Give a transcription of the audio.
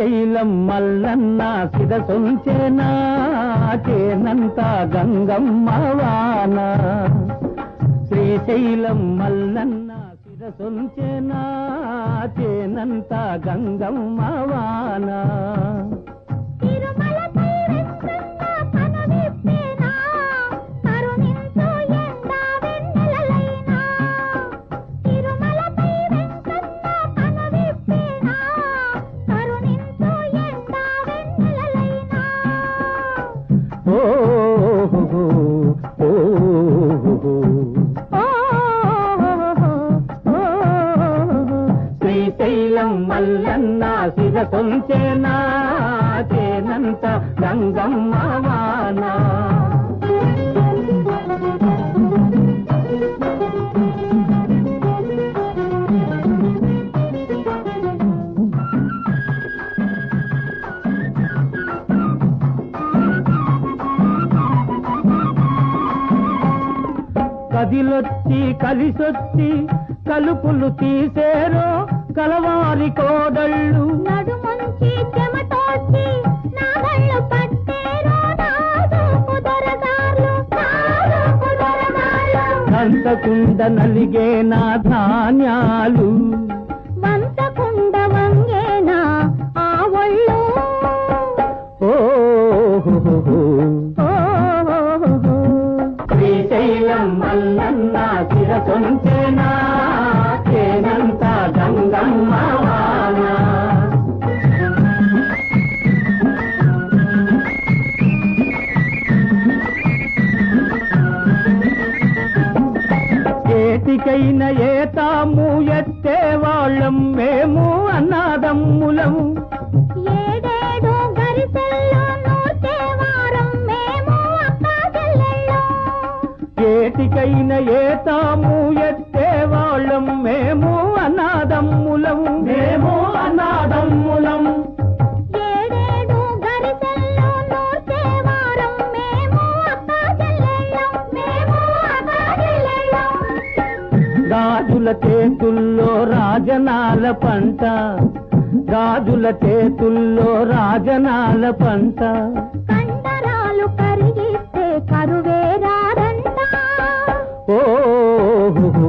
శైలం మల్లన్న సిద సొంచేనా చేనంత గంగమ్మ వాన. శ్రీశైలం మల్లన్న సిద సొంచేనా చేనంత గంగమ్మ వాన. శ్రీశైలం మల్లన్న శిర కొంచెనా చేనంత గంగమ్మ వానా. కదిలొచ్చి కలిసొచ్చి కలుపులు తీసేరో కలవారి కోడళ్ళు నడుముంచి నాగళ్ళు పట్టేరో. అంతకుండ నలిగే నా ధాన్యాలు వంతకుండ శ్రీశైలం మల్లన్న శిర సొంచెనా చేనంత గంగమ్మ వాన? ఏటికైన ఏతాము ఎత్తే వాళ్ళం మేము అన్నాదమ్ములము ఏటికైన ఏతాము ఎత్తే వాళ్ళం. మేము అన్నాదమ్ములము మేము చెల్లెళ్ళం. గాజుల చేతుల్లో రాజనాల పంట. గాజుల చేతుల్లో రాజనాల పంట.